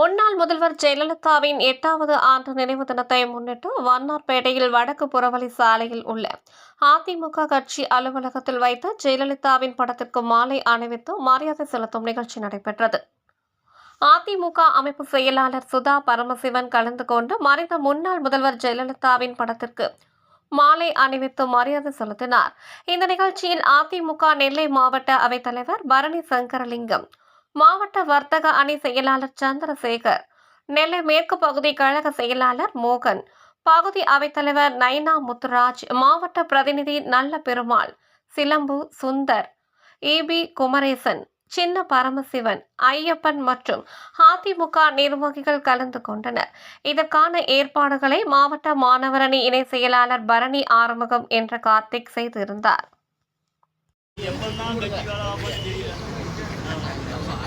முன்னாள் முதல்வர் ஜெயலலிதாவின் எட்டாவது ஆண்டு நினைவு தினத்தை முன்னிட்டு வண்ணார்பேட்டையில் வடக்கு புறவழி சாலையில் உள்ள அதிமுக கட்சி அலுவலகத்தில் வைத்து ஜெயலலிதாவின் படத்திற்கு மாலை அணிவித்து மரியாதை செலுத்தும் நிகழ்ச்சி நடைபெற்றது. அதிமுக அமைப்பு செயலாளர் சுதா பரமசிவன் கலந்து கொண்டு மறைந்த முன்னாள் முதல்வர் ஜெயலலிதாவின் படத்திற்கு மாலை அணிவித்து மரியாதை செலுத்தினார். இந்த நிகழ்ச்சியில் அதிமுக நெல்லை மாவட்ட அவைத்தலைவர் பரணி சங்கரலிங்கம் மாவட்ட வர்த்தக அணி செயலாளர் சந்திரசேகர் நெல்லை மேற்கு பகுதி கழக செயலாளர் மோகன் பகுதி அவைத்தலைவர் நைனா முத்துராஜ் மாவட்ட பிரதிநிதி நல்ல பெருமாள் சிலம்பு சுந்தர் ஏபி குமரேசன் சின்ன பரமசிவன் ஐயப்பன் மற்றும் அதிமுக நிர்வாகிகள் கலந்து கொண்டனர். இதற்கான ஏற்பாடுகளை மாவட்ட மாணவரணி இணை செயலாளர் பரணி ஆறுமுகம் என்ற கார்த்திக் செய்திருந்தார்.